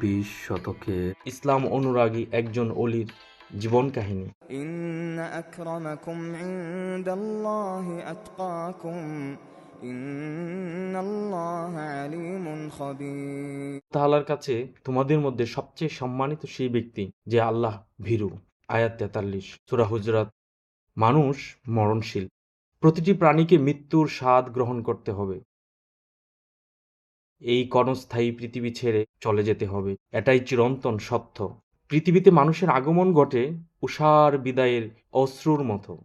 বিশ শতকে ইসলাম অনুরাগী একজন অলির জীবন কাহিনী। তাহলার কাছে তোমাদের মধ্যে সবচেয়ে সম্মানিত সেই ব্যক্তি যে আল্লাহ ভীরু। আয়াত তেতাল্লিশ সুরা হুজরাত। মানুষ মরণশীল। প্রতিটি প্রাণীকে মৃত্যুর স্বাদ গ্রহণ করতে হবে। এই ক্ষণস্থায়ী পৃথিবী ছেড়ে চলে যেতে হবে। এটাই চিরন্তন সত্য। পৃথিবীতে মানুষের আগমন ঘটে উষার বিদায়ের অশ্রুর মতো।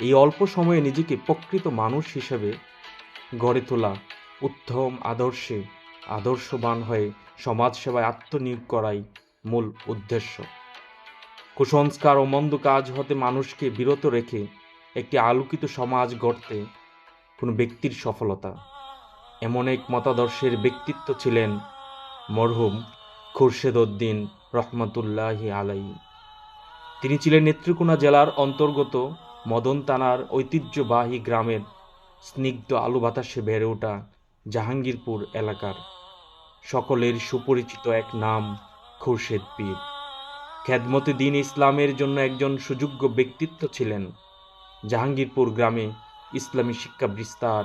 এই অল্প সময়ে নিজেকে প্রকৃত মানুষ হিসেবে গড়ে তোলা উত্তম আদর্শে আদর্শবান হয়ে সমাজসেবায় আত্মনিয়োগ করাই মূল উদ্দেশ্য। কুসংস্কার ও মন্দ কাজ হতে মানুষকে বিরত রেখে একটি আলোকিত সমাজ গড়তে কোনো ব্যক্তির সফলতা এমন এক মতাদর্শের ব্যক্তিত্ব ছিলেন মরহুম খুরশেদ উদ্দিন রহমতুল্লাহি আলাই তিনি ছিলেন নেত্রকোনা জেলার অন্তর্গত মদন থানার ঐতিহ্যবাহী গ্রামের স্নিগ্ধ আলু বাতাসে বেড়ে ওঠা জাহাঙ্গীরপুর এলাকার। সকলের সুপরিচিত এক নাম খুরশেদ পীর। খেদমতে দিন ইসলামের জন্য একজন সুযোগ্য ব্যক্তিত্ব ছিলেন জাহাঙ্গীরপুর গ্রামে ইসলামী শিক্ষা বিস্তার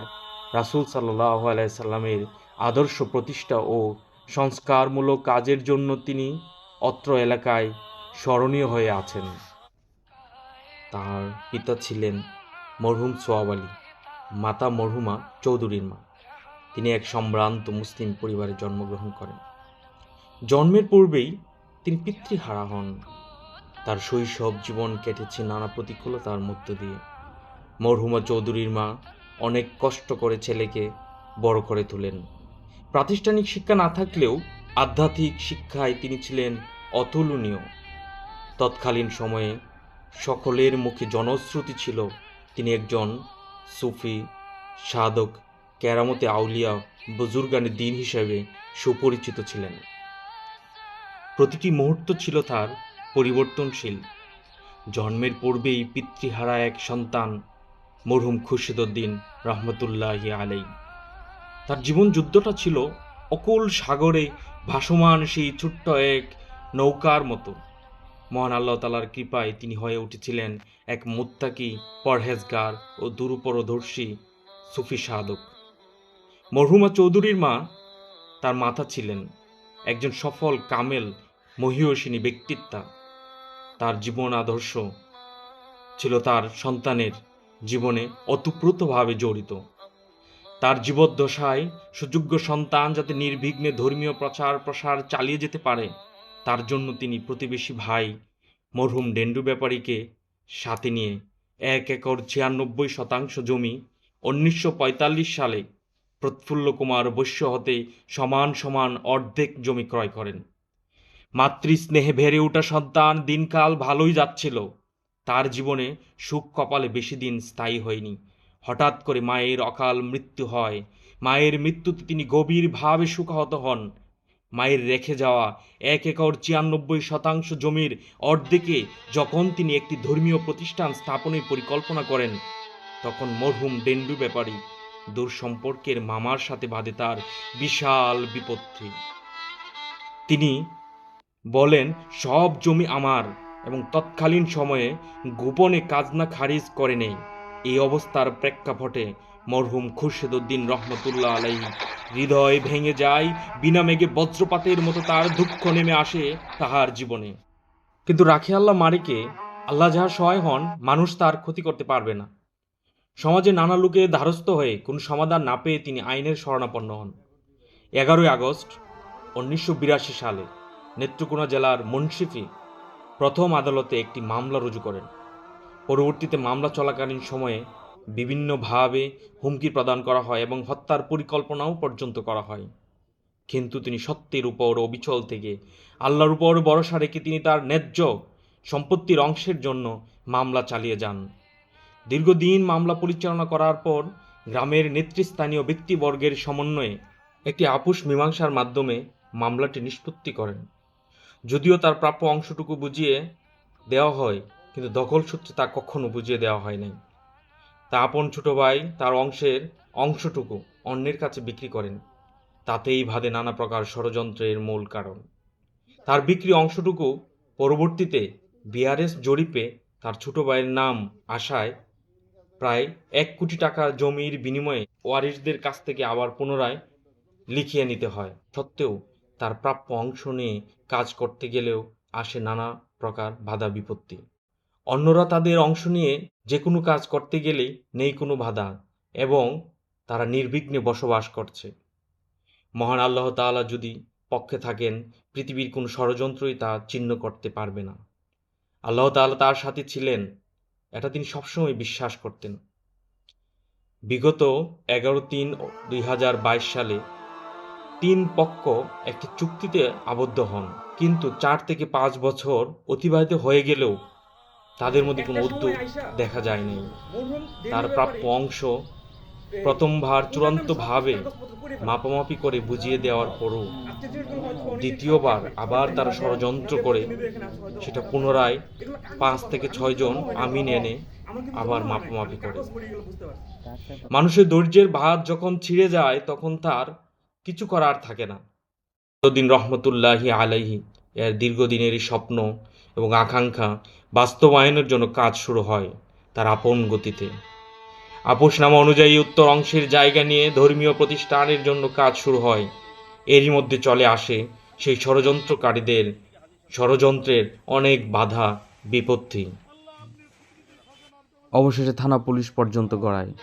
রাসূল সাল্লাহ আলাইসাল্লামের আদর্শ প্রতিষ্ঠা ও সংস্কারমূলক কাজের জন্য তিনি অত্র এলাকায় স্মরণীয় হয়ে আছেন। তার পিতা ছিলেন মরহুম সোয়াব আলী, মাতা মরহুমা চৌধুরীর মা। তিনি এক সম্ভ্রান্ত মুসলিম পরিবারে জন্মগ্রহণ করেন। জন্মের পূর্বেই তিনি পিতৃহারা হন। তার শৈশব জীবন কেটেছে নানা প্রতিকূলতার মধ্য দিয়ে। মরহুমা চৌধুরীর মা অনেক কষ্ট করে ছেলেকে বড় করে তোলেন। প্রাতিষ্ঠানিক শিক্ষা না থাকলেও আধ্যাত্মিক শিক্ষায় তিনি ছিলেন অতুলনীয়। তৎকালীন সময়ে সকলের মুখে জনশ্রুতি ছিল, তিনি একজন সুফি, সাধক, কেরামতে আউলিয়া, বুজুর্গানের দিন হিসেবে সুপরিচিত ছিলেন। প্রতিটি মুহূর্ত ছিল তার পরিবর্তনশীল। জন্মের পূর্বেই পিতৃহারা এক সন্তান মরহুম খুরশিদুদ্দিন রহমতুল্লাহ আলাই তার জীবন যুদ্ধটা ছিল অকুল সাগরে ভাসমান সেই ছোট্ট এক নৌকার মতো। মহান আল্লাহ তালার কৃপায় তিনি হয়ে উঠেছিলেন এক মুত্তাকি পরহেজগার ও দুরুপরদর্শী সুফি সাধক। মরহুমা চৌধুরীর মা তার মাথা ছিলেন, একজন সফল কামেল মহিয়সিনী ব্যক্তিত্বা তার জীবন আদর্শ ছিল তার সন্তানের জীবনে অতুপ্রতভাবে জড়িত। তার জীবদ্দশায় সুযোগ্য সন্তান যাতে নির্বিঘ্নে ধর্মীয় প্রচার প্রসার চালিয়ে যেতে পারে, তার জন্য তিনি প্রতিবেশী ভাই মরহুম ডেন্ডু ব্যাপারীকে সাথে নিয়ে এক একর ছিয়ানব্বই শতাংশ জমি উনিশশো পঁয়তাল্লিশ সালে প্রৎফুল্ল কুমার বৈশ্য হতে সমান সমান অর্ধেক জমি ক্রয় করেন। মাতৃস্নেহে ভেড়ে ওঠা সন্তান দিনকাল ভালোই যাচ্ছিল। তার জীবনে সুখ কপালে বেশি দিন স্থায়ী হয়নি। হঠাৎ করে মায়ের অকাল মৃত্যু হয়। মায়ের মৃত্যুতে তিনি গভীরভাবে সুখাহত হন। মায়ের রেখে যাওয়া এক একর ছিয়ানব্বই শতাংশ জমির অর্ধেকে যখন তিনি একটি ধর্মীয় প্রতিষ্ঠান স্থাপনের পরিকল্পনা করেন, তখন মরহুম ডেন্ডু ব্যাপারী দূর সম্পর্কের মামার সাথে বাঁধে তার বিশাল বিপত্তি। তিনি বলেন, সব জমি আমার। এবং তৎকালীন সময়ে গোপনে কাজনা খারিজ করে নেই। এই অবস্থার প্রেক্ষাপটে মরহুম খুরশেদুদ্দিন রহমতুল্লাহ আলাই হৃদয় ভেঙে যায়, বিনা মেঘে বজ্রপাতের মতো তার দুঃখ নেমে আসে তাহার জীবনে। কিন্তু রাখে আল্লাহ মারিকে আল্লাহ যাহার সহায় হন, মানুষ তার ক্ষতি করতে পারবে না। সমাজে নানা লোকে ধারস্থ হয়ে কোনো সমাধান না পেয়ে তিনি আইনের শরণাপন্ন হন। এগারোই আগস্ট, উনিশশো বিরাশি সালে নেত্রকোনা জেলার মুন্সিফি প্রথম আদালতে একটি মামলা রুজু করেন। পরবর্তীতে মামলা চলাকালীন সময়ে বিভিন্নভাবে হুমকি প্রদান করা হয় এবং হত্যার পরিকল্পনাও পর্যন্ত করা হয়। কিন্তু তিনি সত্যের উপর অবিচল থেকে আল্লাহর উপর ভরসা রেখে তিনি তার ন্যায্য সম্পত্তির অংশের জন্য মামলা চালিয়ে যান। দীর্ঘদিন মামলা পরিচালনা করার পর গ্রামের নেতৃস্থানীয় ব্যক্তিবর্গের সমন্বয়ে একটি আপুষ মীমাংসার মাধ্যমে মামলাটি নিষ্পত্তি করেন। যদিও তার প্রাপ্য অংশটুকু বুঝিয়ে দেওয়া হয়, কিন্তু দখল সূত্রে তা কখনো বুঝিয়ে দেওয়া হয় নাই। তা আপন ছোট ভাই তার অংশের অংশটুকু অন্যের কাছে বিক্রি করেন। তাতেই ভাদে নানা প্রকার ষড়যন্ত্রের মূল কারণ। তার বিক্রি অংশটুকু পরবর্তীতে বিআরএস জরিপে তার ছোট ভাইয়ের নাম আশায় প্রায় এক কোটি টাকা জমির বিনিময়ে ওয়ারিশদের কাছ থেকে আবার পুনরায় লিখিয়ে নিতে হয়। সত্ত্বেও তার প্রাপ্য অংশ নিয়ে কাজ করতে গেলেও আসে নানা প্রকার বাধা বিপত্তি। অন্যরা তাদের অংশ নিয়ে যে কোনো কাজ করতে গেলেই নেই কোনো বাধা এবং তারা নির্বিঘ্নে বসবাস করছে। মহান আল্লাহ তাআলা যদি পক্ষে থাকেন, পৃথিবীর কোনো ষড়যন্ত্রই তা চিহ্ন করতে পারবে না। আল্লাহ তাআলা তার সাথে ছিলেন, এটা তিনি সবসময় বিশ্বাস করতেন। বিগত এগারো তিন দুই সালে তিন পক্ষ একটি চুক্তিতে আবদ্ধ হন কিন্তু চার থেকে পাঁচ বছর অতিবাহিত হয়ে গেলেও তাদের মধ্যে কোনো উদ্যোগ দেখা যায়নি তার প্রাপ্য অংশ প্রথমবার চূড়ান্তভাবে মাপামাপি করে বুঝিয়ে দেওয়ার পরও দ্বিতীয়বার আবার তারা ষড়যন্ত্র করে সেটা পুনরায় পাঁচ থেকে ছয়জন আমিন এনে আবার মাপামাপি করে মানুষের ধৈর্যের ভাত যখন ছিঁড়ে যায় তখন তার কিছু করার থাকে না। দিন রহমতুল্লাহি আলাইহি এর দীর্ঘদিনেরই স্বপ্ন এবং আকাঙ্ক্ষা বাস্তবায়নের জন্য কাজ শুরু হয় তার আপন গতিতে। আপোষনামা অনুযায়ী উত্তর অংশের জায়গা নিয়ে ধর্মীয় প্রতিষ্ঠানের জন্য কাজ শুরু হয়। এরই মধ্যে চলে আসে সেই ষড়যন্ত্রকারীদের, ষড়যন্ত্রের অনেক বাধা, বিপত্তি। অবশেষে থানা পুলিশ পর্যন্ত গড়ায়।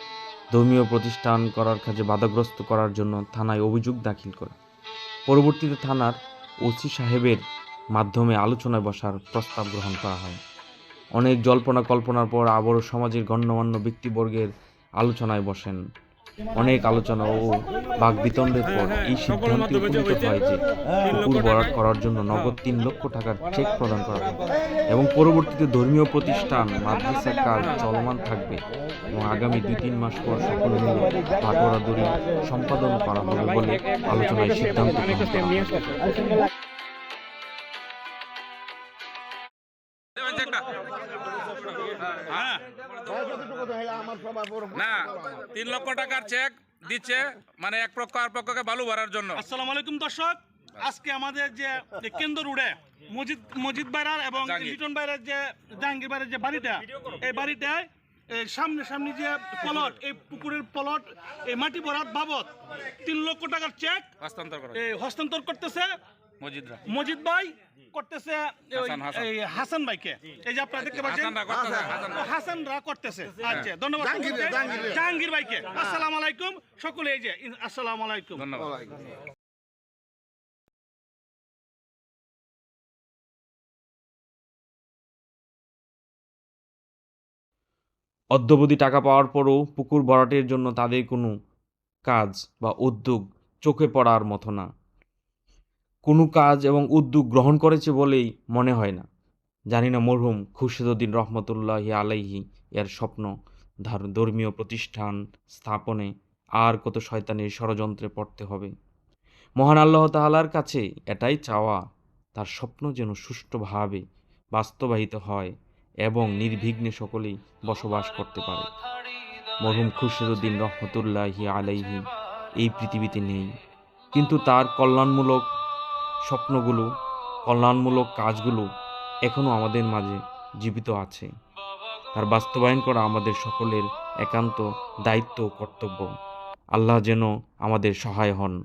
ধর্মীয় প্রতিষ্ঠান করার কাজে বাধাগ্রস্ত করার জন্য থানায় অভিযোগ দাখিল করে। পরবর্তীতে থানার ওসি সাহেবের মাধ্যমে আলোচনায় বসার প্রস্তাব গ্রহণ করা হয়। অনেক জল্পনা কল্পনার পর আবারও সমাজের গণ্যমান্য ব্যক্তিবর্গের আলোচনায় বসেন অনেক আলোচনা ও বাকবিতণ্ডের পর এই সিদ্ধান্তে উপনীত হয় যে পুকুর ভরাট করার জন্য নগদ তিন লক্ষ টাকার চেক প্রদান করা হবে। এবং পরবর্তীতে ধর্মীয় প্রতিষ্ঠান মাদ্রাসার কাজ চলমান থাকবে এবং আগামী দুই তিন মাস পর সকলে মিলে ভাটোয়ারা দড়ি সম্পাদন করা হবে বলে আলোচনায় সিদ্ধান্ত গ্রহণ করা না তিন লক্ষ টাকার চেক দিচ্ছে মানে এক পক্ষ আর পক্ষকে বালু ভরার জন্য। আসসালামু আলাইকুম দর্শক আজকে আমাদের যে কেন্দ্র রোডে মসজিদ মসজিদ বাইরার এবং লিটন বাইরের যে জাহাঙ্গীর বাইরের যে বাড়িটা এই বাড়িটায় সামনে সামনে যে প্লট এই পুকুরের প্লট এই মাটি ভরাট বাবদ তিন লক্ষ টাকার চেক হস্তান্তর হস্তান্তর করতেছে। মজিদ ভাই করতেছে হাসান, ভাইকে। এই যে আপনারা দেখতে পাচ্ছেন হাসানরা করতেছে। হাসানরা। করতেছে। আচ্ছা ধন্যবাদ জাহাঙ্গীর ভাইকে। আসসালামু আলাইকুম। সকলে এই যে আসসালামু আলাইকুম। ধন্যবাদ। অদ্যবধি টাকা পাওয়ার পরও পুকুর ভরাটের জন্য তাদের কোনো কাজ বা উদ্যোগ চোখে পড়ার মতো না। কোনো কাজ এবং উদ্যোগ গ্রহণ করেছে বলেই মনে হয় না। জানি না মরহুম খুরশেদুদ্দিন রহমতুল্লাহি আলাইহি এর স্বপ্ন, ধার- ধর্মীয় প্রতিষ্ঠান স্থাপনে আর কত শয়তানের ষড়যন্ত্রে পড়তে হবে। মহান আল্লাহ তাহালার কাছে এটাই চাওয়া, তার স্বপ্ন যেন সুষ্ঠুভাবে বাস্তবায়িত হয় এবং নির্বিঘ্নে সকলেই বসবাস করতে পারে। মরহুম খুরশেদুদ্দিন রহমতুল্লাহি আলাইহি এই পৃথিবীতে নেই, কিন্তু তার কল্যাণমূলক স্বপ্নগুলো, কল্যাণমূলক কাজগুলো এখনও আমাদের মাঝে জীবিত আছে। তার বাস্তবায়ন করা আমাদের সকলের একান্ত দায়িত্ব ও কর্তব্য। আল্লাহ যেন আমাদের সহায় হন।